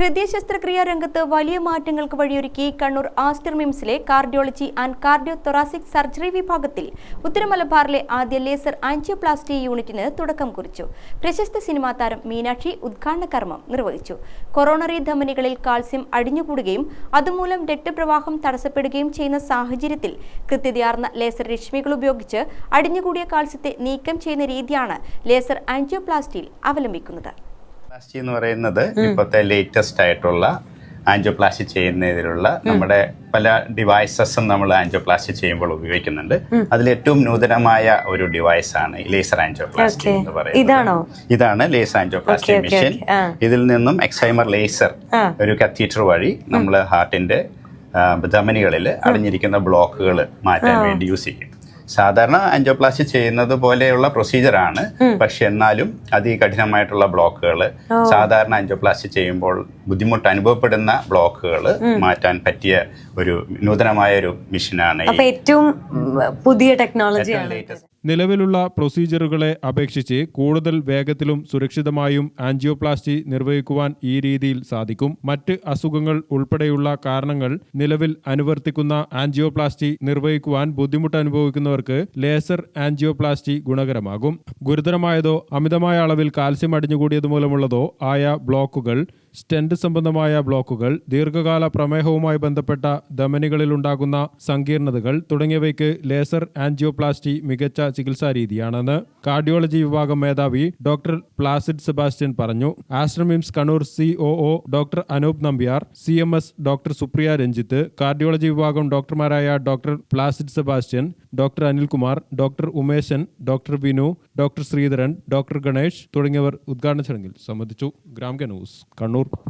ഹൃദയ ശസ്ത്രക്രിയാ രംഗത്ത് വലിയ മാറ്റങ്ങൾക്ക് വഴിയൊരുക്കി Kannur Aster മിംസിലെ cardiology and cardio thoracic surgery വിഭാഗത്തിൽ ഉത്തരമലബാറിലെ ആദ്യ ലേസർ ആൻജിയോപ്ലാസ്റ്റി യൂണിറ്റിന് തുടക്കം കുറിച്ചു. പ്രശസ്ത സിനിമാ താരം മീനാക്ഷി ഉദ്ഘാടന കർമ്മം നിർവഹിച്ചു. കൊറോണറി ധമനികളിൽ കാൽസ്യം അടിഞ്ഞുകൂടുകയും അതുമൂലം രക്തപ്രവാഹം തടസ്സപ്പെടുകയും ചെയ്യുന്ന സാഹചര്യത്തിൽ കൃത്യതയാർന്ന ലേസർ രശ്മികൾ ഉപയോഗിച്ച് അടിഞ്ഞുകൂടിയ കാൽസ്യത്തെ നീക്കം ചെയ്യുന്ന രീതിയാണ് ലേസർ ആൻജിയോപ്ലാസ്റ്റിയിൽ അവലംബിക്കുന്നത്. ആൻജിയോപ്ലാസ്റ്റി എന്ന് പറയുന്നത് ഇപ്പോഴത്തെ ലേറ്റസ്റ്റ് ആയിട്ടുള്ള ആൻജിയോപ്ലാസ്റ്റി ചെയ്യുന്നതിലുള്ള നമ്മുടെ പല ഡിവൈസസും നമ്മൾ ആൻജിയോപ്ലാസ്റ്റി ചെയ്യുമ്പോൾ ഉപയോഗിക്കുന്നുണ്ട്. അതിൽ ഏറ്റവും നൂതനമായ ഒരു ഡിവൈസ് ആണ് ലേസർ ആൻജിയോപ്ലാസ്റ്റി എന്ന് പറയുന്നത്. ഇതാണോ? ലേസർ ആൻജിയോപ്ലാസ്റ്റി മെഷീൻ ഇതിൽ നിന്നും എക്സൈമർ ലേസർ ഒരു കത്തീറ്റർ വഴി നമ്മൾ ഹാർട്ടിന്റെ ധമനികളിൽ അടിഞ്ഞിരിക്കുന്ന ബ്ലോക്കുകൾ മാറ്റാൻ വേണ്ടി യൂസ് ചെയ്യും. സാധാരണ ആൻജിയോപ്ലാസ്റ്റി ചെയ്യുന്നത് പോലെയുള്ള പ്രൊസീജിയറാണ് പക്ഷെ എന്നാലും അതികഠിനമായിട്ടുള്ള ബ്ലോക്കുകൾ സാധാരണ ആൻജിയോപ്ലാസ്റ്റി ചെയ്യുമ്പോൾ ബുദ്ധിമുട്ട് അനുഭവപ്പെടുന്ന ബ്ലോക്കുകൾ മാറ്റാൻ പറ്റിയ ഒരു നൂതനമായ ഒരു മിഷനാണ് ഏറ്റവും പുതിയ ലേറ്റസ്റ്റ് നിലവിലുള്ള പ്രൊസീജിയറുകളെ അപേക്ഷിച്ച് കൂടുതൽ വേഗത്തിലും സുരക്ഷിതമായും ആൻജിയോപ്ലാസ്റ്റി നിർവഹിക്കുവാൻ ഈ രീതിയിൽ സാധിക്കും. മറ്റ് അസുഖങ്ങൾ ഉൾപ്പെടെയുള്ള കാരണങ്ങൾ നിലവിൽ അനുവർത്തിക്കുന്ന ആൻജിയോപ്ലാസ്റ്റി നിർവഹിക്കുവാൻ ബുദ്ധിമുട്ട് അനുഭവിക്കുന്നവർക്ക് ലേസർ ആൻജിയോപ്ലാസ്റ്റി ഗുണകരമാകും. ഗുരുതരമായതോ അമിതമായ അളവിൽ കാൽസ്യം അടിഞ്ഞുകൂടിയത് മൂലമുള്ളതോ ആയ ബ്ലോക്കുകൾ സ്റ്റെന്റ് സംബന്ധമായ ബ്ലോക്കുകൾ ദീർഘകാല പ്രമേഹവുമായി ബന്ധപ്പെട്ട ധമനികളിലുണ്ടാകുന്ന സങ്കീർണതകൾ തുടങ്ങിയവയ്ക്ക് ലേസർ ആൻജിയോപ്ലാസ്റ്റി മികച്ച ചികിത്സാ രീതിയാണെന്ന് കാർഡിയോളജി വിഭാഗം മേധാവി ഡോക്ടർ പ്ലാസിഡ് സെബാസ്റ്റ്യൻ പറഞ്ഞു. ആശ്രമിംസ് Kannur C O doctor Anoop Nambiar C M S doctor Supriya Ranjith cardiology വിഭാഗം ഡോക്ടർമാരായ doctor Placid Sebastian doctor Anilkumar doctor Umesan doctor Vinu doctor Sreedharan doctor Ganesh തുടങ്ങിയവർ ഉദ്ഘാടന ചടങ്ങിൽ സംബന്ധിച്ചു. ഗ്രാമ്യ ന്യൂസ് കണ്ണൂർ. Road